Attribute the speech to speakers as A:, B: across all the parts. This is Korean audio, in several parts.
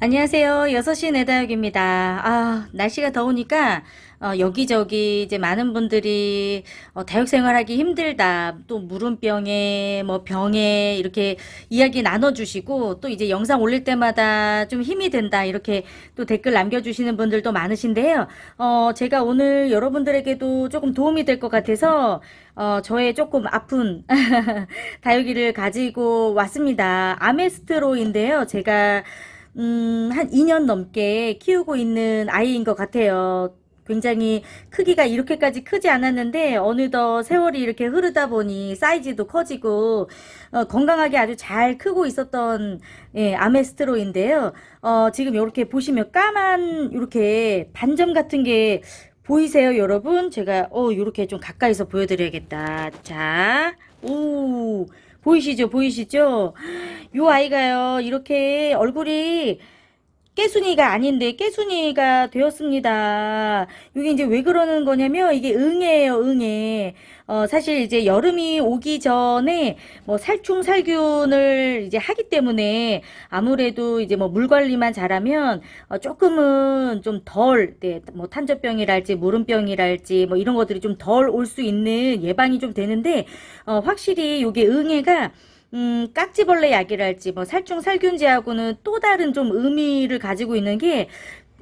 A: 안녕하세요. 6시 내다육입니다. 아, 날씨가 더우니까, 어, 여기저기 이제 많은 분들이, 어, 다육 생활하기 힘들다. 또 물음병에, 뭐 병에 이렇게 이야기 나눠 주시고, 또 이제 영상 올릴 때마다 좀 힘이 된다. 이렇게 또 댓글 남겨 주시는 분들도 많으신데요. 어, 제가 오늘 여러분들에게도 조금 도움이 될 것 같아서, 어, 저의 조금 아픈 다육이를 가지고 왔습니다. 아메스트로인데요. 제가 음, 한 2년 넘게 키우고 있는 아이인 것 같아요. 굉장히 크기가 이렇게까지 크지 않았는데 어느덧 세월이 이렇게 흐르다 보니 사이즈도 커지고 어, 건강하게 아주 잘 크고 있었던 예, 아메스트로인데요. 어, 지금 이렇게 보시면 까만 이렇게 반점 같은 게 보이세요, 여러분? 제가 어 이렇게 좀 가까이서 보여드려야겠다. 자, 오 보이시죠, 보이시죠? 요 아이가요 이렇게 얼굴이 깨순이가 아닌데 깨순이가 되었습니다. 이게 이제 왜 그러는 거냐면 이게 응애예요, 응애. 어, 사실 이제 여름이 오기 전에 뭐 살충 살균을 이제 하기 때문에 아무래도 이제 뭐 물 관리만 잘하면 어, 조금은 좀 덜, 네, 뭐 탄저병이랄지 무름병이랄지 뭐 이런 것들이 좀 덜 올 수 있는 예방이 좀 되는데 어, 확실히 요게 응애가 음, 깍지벌레 약이랄지 뭐 살충 살균제하고는 또 다른 좀 의미를 가지고 있는 게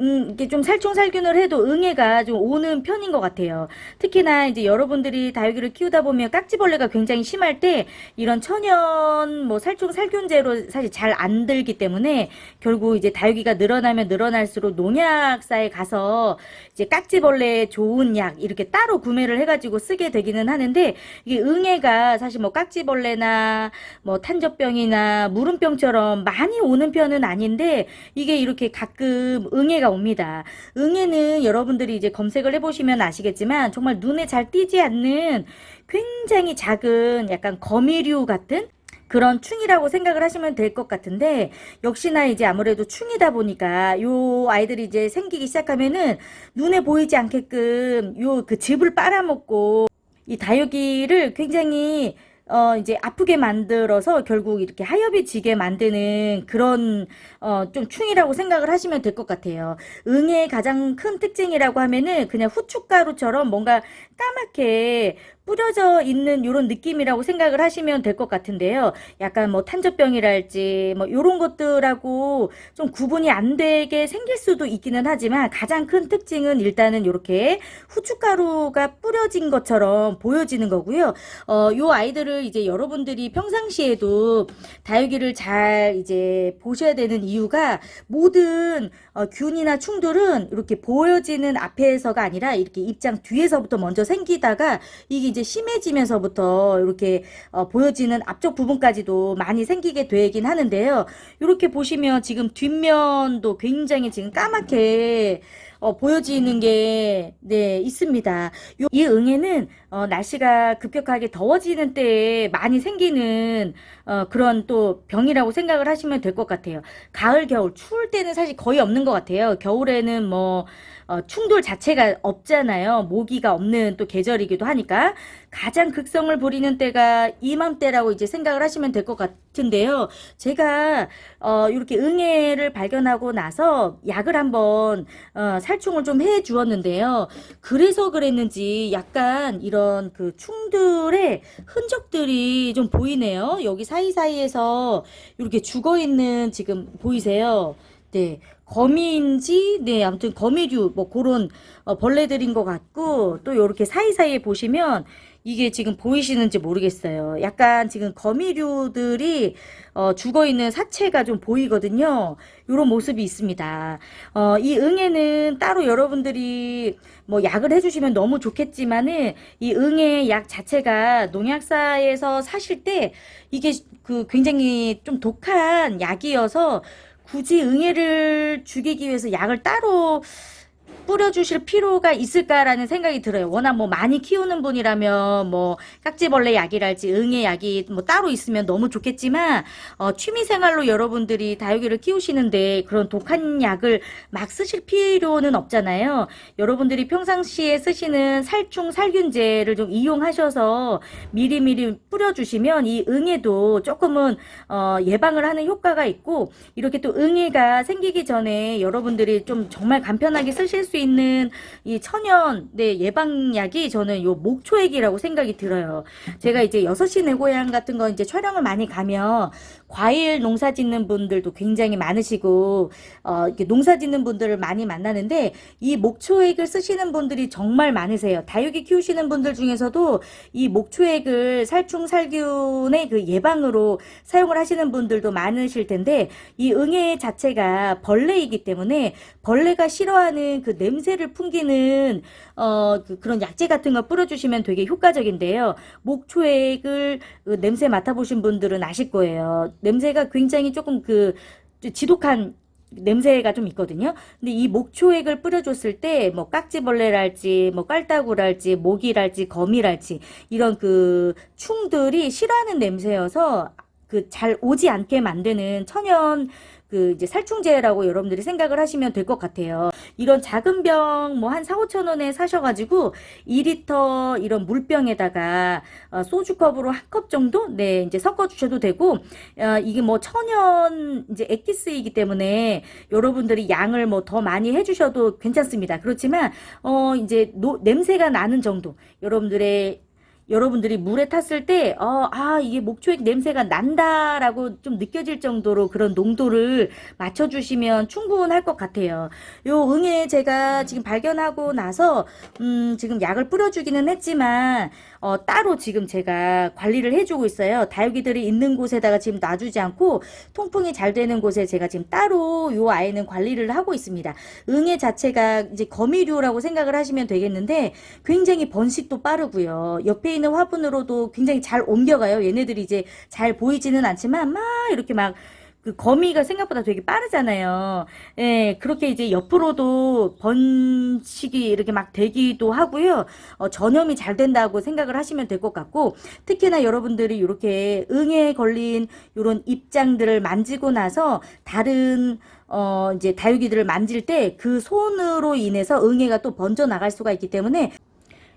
A: 음, 이게 좀 살충살균을 해도 응애가 좀 오는 편인 것 같아요. 특히나 이제 여러분들이 다육이를 키우다 보면 깍지벌레가 굉장히 심할 때 이런 천연 뭐 살충살균제로 사실 잘 안 들기 때문에 결국 이제 다육이가 늘어나면 늘어날수록 농약사에 가서 이제 깍지벌레 좋은 약 이렇게 따로 구매를 해가지고 쓰게 되기는 하는데 이게 응애가 사실 뭐 깍지벌레나 뭐 탄저병이나 무름병처럼 많이 오는 편은 아닌데 이게 이렇게 가끔 응애가 옵니다. 응애는 여러분들이 이제 검색을 해보시면 아시겠지만 정말 눈에 잘 띄지 않는 굉장히 작은 약간 거미류 같은 그런 충이라고 생각을 하시면 될 것 같은데 역시나 이제 아무래도 충이다 보니까 요 아이들이 이제 생기기 시작하면은 눈에 보이지 않게끔 요 그 즙을 빨아먹고 이 다육이를 굉장히 어 이제 아프게 만들어서 결국 이렇게 하엽이 지게 만드는 그런 어 좀 충이라고 생각을 하시면 될 것 같아요. 응의 가장 큰 특징이라고 하면은 그냥 후춧가루처럼 뭔가 까맣게 뿌려져 있는 이런 느낌이라고 생각을 하시면 될 것 같은데요. 약간 뭐 탄저병이랄지 뭐 이런 것들하고 좀 구분이 안 되게 생길 수도 있기는 하지만 가장 큰 특징은 일단은 이렇게 후춧가루가 뿌려진 것처럼 보여지는 거고요. 어, 요 아이들을 이제 여러분들이 평상시에도 다육이를 잘 이제 보셔야 되는 이유가 모든 어, 균이나 충돌은 이렇게 보여지는 앞에서가 아니라 이렇게 입장 뒤에서부터 먼저 생기다가 이게 이제 심해지면서부터 이렇게 어, 보여지는 앞쪽 부분까지도 많이 생기게 되긴 하는데요. 이렇게 보시면 지금 뒷면도 굉장히 지금 까맣게 어, 보여지는 게, 네, 있습니다. 요, 이 응애는, 어, 날씨가 급격하게 더워지는 때에 많이 생기는, 어, 그런 또 병이라고 생각을 하시면 될 것 같아요. 가을, 겨울, 추울 때는 사실 거의 없는 것 같아요. 겨울에는 뭐, 어, 충돌 자체가 없잖아요. 모기가 없는 또 계절이기도 하니까. 가장 극성을 부리는 때가 이맘때라고 이제 생각을 하시면 될 것 같은데요. 제가, 어, 이렇게 응애를 발견하고 나서 약을 한번, 어, 살충을 좀 해 주었는데요. 그래서 그랬는지 약간 이런 그 충들의 흔적들이 좀 보이네요. 여기 사이사이에서 이렇게 죽어 있는 지금 보이세요? 네. 거미인지, 네, 아무튼 거미류, 뭐, 그런, 어, 벌레들인 것 같고, 또 요렇게 사이사이에 보시면, 이게 지금 보이시는지 모르겠어요. 약간 지금 거미류들이, 어, 죽어 있는 사체가 좀 보이거든요. 요런 모습이 있습니다. 어, 이 응애는 따로 여러분들이 뭐 약을 해주시면 너무 좋겠지만은, 이 응애 약 자체가 농약사에서 사실 때, 이게 그 굉장히 좀 독한 약이어서, 굳이 응애를 죽이기 위해서 약을 따로 뿌려주실 필요가 있을까라는 생각이 들어요. 워낙 뭐 많이 키우는 분이라면 뭐 깍지벌레 약이랄지 응애 약이 뭐 따로 있으면 너무 좋겠지만 어, 취미생활로 여러분들이 다육이를 키우시는데 그런 독한 약을 막 쓰실 필요는 없잖아요. 여러분들이 평상시에 쓰시는 살충 살균제를 좀 이용하셔서 미리미리 뿌려주시면 이 응애도 조금은 어, 예방을 하는 효과가 있고 이렇게 또 응애가 생기기 전에 여러분들이 좀 정말 간편하게 쓰실 수 있는 이 천연 네, 예방약이 저는 요 목초액이라고 생각이 들어요. 제가 이제 여섯 시내 고향 같은 거 이제 촬영을 많이 가면 과일 농사 짓는 분들도 굉장히 많으시고 어 이렇게 농사 짓는 분들을 많이 만나는데 이 목초액을 쓰시는 분들이 정말 많으세요. 다육이 키우시는 분들 중에서도 이 목초액을 살충 살균의 그 예방으로 사용을 하시는 분들도 많으실 텐데 이 응애 자체가 벌레이기 때문에 벌레가 싫어하는 그 냄새를 풍기는 어 그, 그런 약재 같은 거 뿌려주시면 되게 효과적인데요. 목초액을 그 냄새 맡아보신 분들은 아실 거예요. 냄새가 굉장히 조금 그 지독한 냄새가 좀 있거든요. 근데 이 목초액을 뿌려줬을 때 뭐 깍지벌레랄지 뭐 깔따구랄지 모기랄지 거미랄지 이런 그 충들이 싫어하는 냄새여서 그 잘 오지 않게 만드는 천연 그 이제 살충제라고 여러분들이 생각을 하시면 될 것 같아요. 이런 작은 병 뭐 한 4, 5천 원에 사셔가지고 2리터 이런 물병에다가 어, 소주컵으로 한 컵 정도 네 이제 섞어 주셔도 되고 어, 이게 뭐 천연 이제 액기스이기 때문에 여러분들이 양을 뭐 더 많이 해주셔도 괜찮습니다. 그렇지만 어 이제 노, 냄새가 나는 정도 여러분들의 여러분들이 물에 탔을 때, 어, 아, 이게 목초액 냄새가 난다라고 좀 느껴질 정도로 그런 농도를 맞춰주시면 충분할 것 같아요. 요 응애 제가 지금 발견하고 나서, 음, 지금 약을 뿌려주기는 했지만, 어, 따로 지금 제가 관리를 해주고 있어요. 다육이들이 있는 곳에다가 지금 놔주지 않고, 통풍이 잘 되는 곳에 제가 지금 따로 요 아이는 관리를 하고 있습니다. 응애 자체가 이제 거미류라고 생각을 하시면 되겠는데, 굉장히 번식도 빠르고요. 옆에 있는 화분으로도 굉장히 잘 옮겨가요. 얘네들이 이제 잘 보이지는 않지만 막 이렇게 막 그 거미가 생각보다 되게 빠르잖아요. 예, 그렇게 이제 옆으로도 번식이 이렇게 막 되기도 하고요. 어, 전염이 잘 된다고 생각을 하시면 될 것 같고, 특히나 여러분들이 이렇게 응에 걸린 이런 입장들을 만지고 나서 다른 어, 이제 다육이들을 만질 때 그 손으로 인해서 응애가 또 번져 나갈 수가 있기 때문에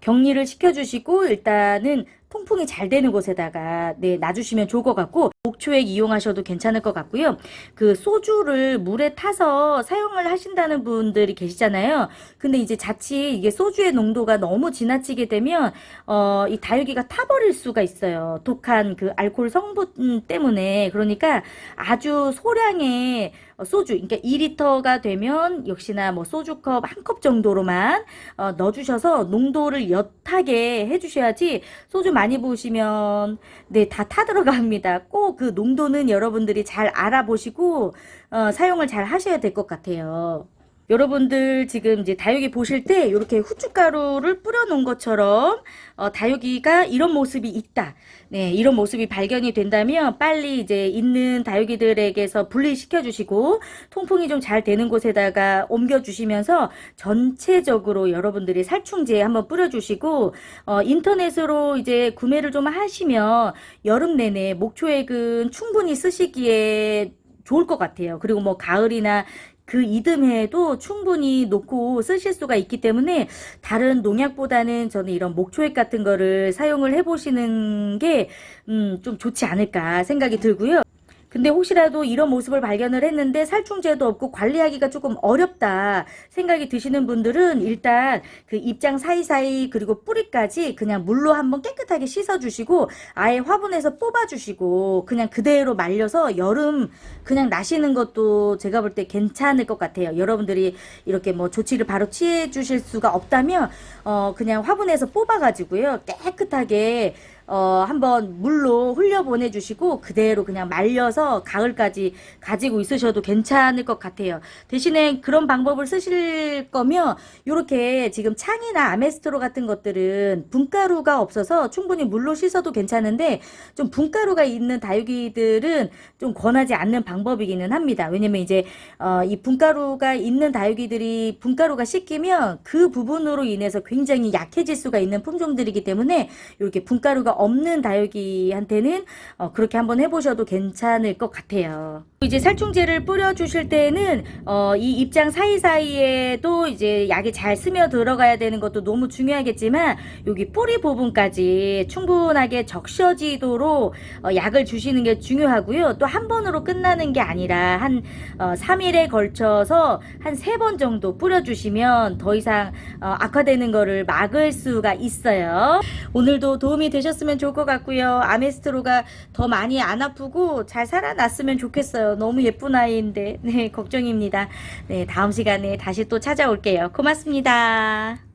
A: 격리를 시켜주시고 일단은 통풍이 잘 되는 곳에다가 네 놔주시면 좋을 것 같고 목초액 이용하셔도 괜찮을 것 같고요. 그 소주를 물에 타서 사용을 하신다는 분들이 계시잖아요. 근데 이제 자칫 이게 소주의 농도가 너무 지나치게 되면 어 이 다육이가 타버릴 수가 있어요. 독한 그 알코올 성분 때문에 그러니까 아주 소량의 어, 소주, 그러니까 2리터가 되면 역시나 뭐 소주컵 한 컵 정도로만 어, 넣어주셔서 농도를 옅하게 해주셔야지 소주 많이 부으시면 네다 타들어갑니다. 꼭그 농도는 여러분들이 잘 알아보시고 어, 사용을 잘 하셔야 될 것 같아요. 여러분들 지금 이제 다육이 보실 때 이렇게 후춧가루를 뿌려 놓은 것처럼 어, 다육이가 이런 모습이 있다. 네, 이런 모습이 발견이 된다면 빨리 이제 있는 다육이들에게서 분리시켜 주시고 통풍이 좀 잘 되는 곳에다가 옮겨 주시면서 전체적으로 여러분들이 살충제 한번 뿌려 주시고 어, 인터넷으로 이제 구매를 좀 하시면 여름 내내 목초액은 충분히 쓰시기에 좋을 것 같아요. 그리고 뭐 가을이나 그 이듬해에도 충분히 놓고 쓰실 수가 있기 때문에 다른 농약보다는 저는 이런 목초액 같은 거를 사용을 해보시는 게, 음, 좀 좋지 않을까 생각이 들고요. 근데 혹시라도 이런 모습을 발견을 했는데 살충제도 없고 관리하기가 조금 어렵다 생각이 드시는 분들은 일단 그 입장 사이사이 그리고 뿌리까지 그냥 물로 한번 깨끗하게 씻어주시고 아예 화분에서 뽑아주시고 그냥 그대로 말려서 여름 그냥 나시는 것도 제가 볼 때 괜찮을 것 같아요. 여러분들이 이렇게 뭐 조치를 바로 취해 주실 수가 없다면 어 그냥 화분에서 뽑아가지고요 깨끗하게 어, 한번 물로 흘려 보내주시고 그대로 그냥 말려서 가을까지 가지고 있으셔도 괜찮을 것 같아요. 대신에 그런 방법을 쓰실 거면 이렇게 지금 창이나 아메스트로 같은 것들은 분가루가 없어서 충분히 물로 씻어도 괜찮은데 좀 분가루가 있는 다육이들은 좀 권하지 않는 방법이기는 합니다. 왜냐면 이제 어, 이 분가루가 있는 다육이들이 분가루가 씻기면 그 부분으로 인해서 굉장히 약해질 수가 있는 품종들이기 때문에 이렇게 분가루가 없는 다육이한테는 어, 그렇게 한번 해보셔도 괜찮을 것 같아요. 이제 살충제를 뿌려주실 때는 어, 이 입장 사이사이에도 이제 약이 잘 스며 들어가야 되는 것도 너무 중요하겠지만 여기 뿌리 부분까지 충분하게 적셔지도록 어, 약을 주시는 게 중요하고요. 또 한 번으로 끝나는 게 아니라 한 어, 3일에 걸쳐서 한 세 번 정도 뿌려주시면 더 이상 어, 악화되는 거를 막을 수가 있어요. 오늘도 도움이 되셨 으면 좋을 것 같고요. 아메스트로가 더 많이 안 아프고 잘 살아났으면 좋겠어요. 너무 예쁜 아이인데 네 걱정입니다. 네 다음 시간에 다시 또 찾아올게요. 고맙습니다.